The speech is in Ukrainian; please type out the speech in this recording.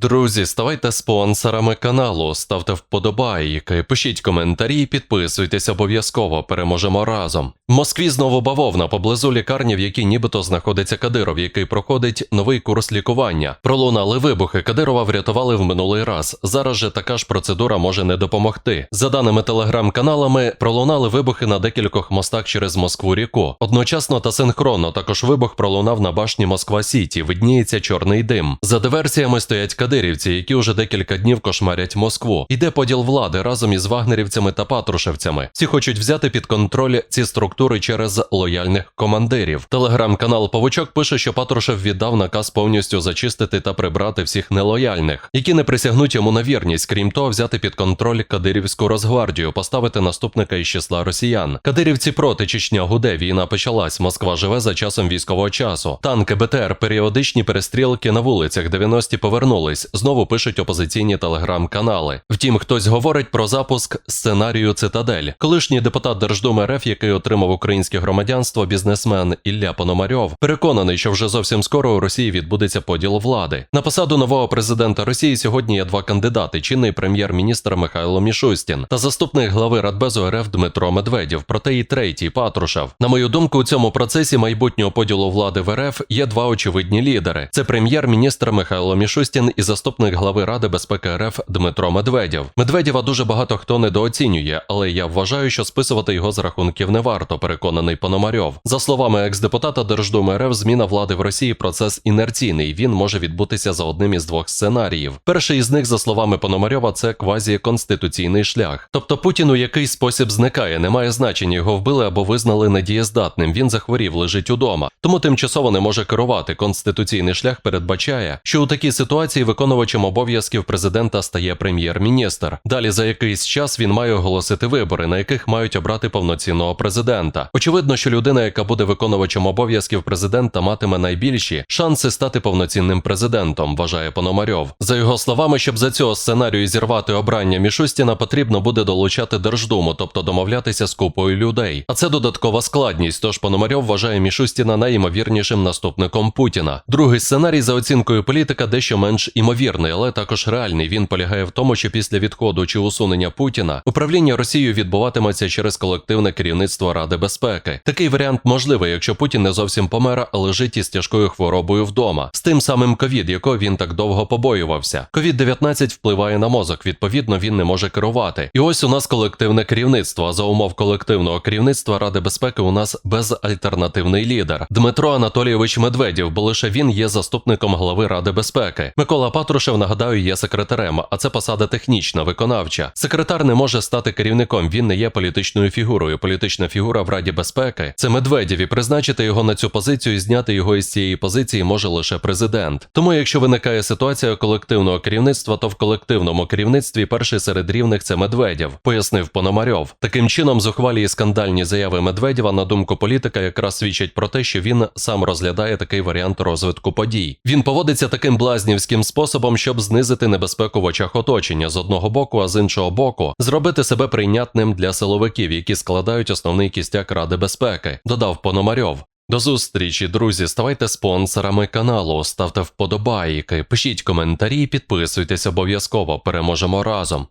Друзі, ставайте спонсорами каналу, ставте вподобайки, пишіть коментарі, підписуйтесь обов'язково, переможемо разом. В Москві знову бавовна поблизу лікарні, в якій нібито знаходиться Кадиров, який проходить новий курс лікування. Пролунали вибухи. Кадирова врятували в минулий раз. Зараз же така ж процедура може не допомогти. За даними телеграм-каналами, пролунали вибухи на декількох мостах через Москву ріку. Одночасно та синхронно також вибух пролунав на башні Москва Сіті. Видніється чорний дим. За диверсіями стоять кадирівці, які уже декілька днів кошмарять Москву. Іде поділ влади разом із вагнерівцями та патрушевцями. Всі хочуть взяти під контроль ці структури через лояльних командирів. Телеграм-канал Павучок пише, що Патрушев віддав наказ повністю зачистити та прибрати всіх нелояльних, які не присягнуть йому на вірність. Крім того, взяти під контроль Кадирівську Росгвардію, поставити наступника із числа росіян. Кадирівці проти Чечня гуде. Війна почалась. Москва живе за часом військового часу. Танки БТР, періодичні перестрілки на вулицях. 90-ті повернулись. Знову пишуть опозиційні телеграм-канали. Втім, хтось говорить про запуск сценарію Цитадель. Колишній депутат Держдуми РФ, який отримав українське громадянство, бізнесмен Ілля Пономарьов, переконаний, що вже зовсім скоро у Росії відбудеться поділ влади. На посаду нового президента Росії сьогодні є два кандидати: чинний прем'єр-міністр Михайло Мішустін та заступник глави Радбезу РФ Дмитро Медведєв. Проте і третій Патрушев. На мою думку, у цьому процесі майбутнього поділу влади в РФ є два очевидні лідери: це прем'єр-міністр Михайло Мішустін і заступник глави Ради безпеки РФ Дмитро Медведєв. Медведєва дуже багато хто недооцінює, але я вважаю, що списувати його з рахунків не варто. Переконаний Пономарьов. За словами екс-депутата Держдуми РФ, зміна влади в Росії процес інерційний. Він може відбутися за одним із двох сценаріїв. Перший із них, за словами Пономарьова, це квазі-конституційний шлях. Тобто Путін у який спосіб зникає, немає значення, його вбили або визнали недієздатним. Він захворів, лежить удома. Тому тимчасово не може керувати. Конституційний шлях передбачає, що у такій ситуації виконувачем обов'язків президента стає прем'єр-міністр. Далі за якийсь час він має оголосити вибори, на яких мають обрати повноцінного президента. Очевидно, що людина, яка буде виконувачем обов'язків президента, матиме найбільші шанси стати повноцінним президентом, вважає Пономарьов. За його словами, щоб за цього сценарію зірвати обрання Мішустіна, потрібно буде долучати Держдуму, тобто домовлятися з купою людей. А це додаткова складність. Тож Пономарьов вважає Мішустіна найімовірнішим наступником Путіна. Другий сценарій за оцінкою політика дещо менш імовірний, але також реальний. Він полягає в тому, що після відходу чи усунення Путіна управління Росією відбуватиметься через колективне керівництво Ради безпеки. Такий варіант можливий, якщо Путін не зовсім помер, а лежить із тяжкою хворобою вдома, з тим самим ковід, якого він так довго побоювався. Ковід 19 впливає на мозок. Відповідно, він не може керувати. І ось у нас колективне керівництво. А за умов колективного керівництва Ради безпеки у нас безальтернативний лідер Дмитро Анатолійович Медведєв, бо лише він є заступником глави Ради безпеки. Микола Патрушев, нагадаю, є секретарем, а це посада технічна, виконавча. Секретар не може стати керівником. Він не є політичною фігурою. Політична фігура в Раді безпеки це Медведєв і призначити його на цю позицію і зняти його із цієї позиції може лише президент. Тому, якщо виникає ситуація колективного керівництва, то в колективному керівництві перший серед рівних це Медведєв, пояснив Пономарьов. Таким чином, зухвалі і скандальні заяви Медведєва, на думку політика, якраз свідчать про те, що він сам розглядає такий варіант розвитку подій. Він поводиться таким блазнівським способом, щоб знизити небезпеку в очах оточення з одного боку, а з іншого боку, зробити себе прийнятним для силовиків, які складають основний кістяк Ради безпеки, додав Пономарьов. До зустрічі, друзі. Ставайте спонсорами каналу, ставте вподобайки, пишіть коментарі, підписуйтесь обов'язково. Переможемо разом.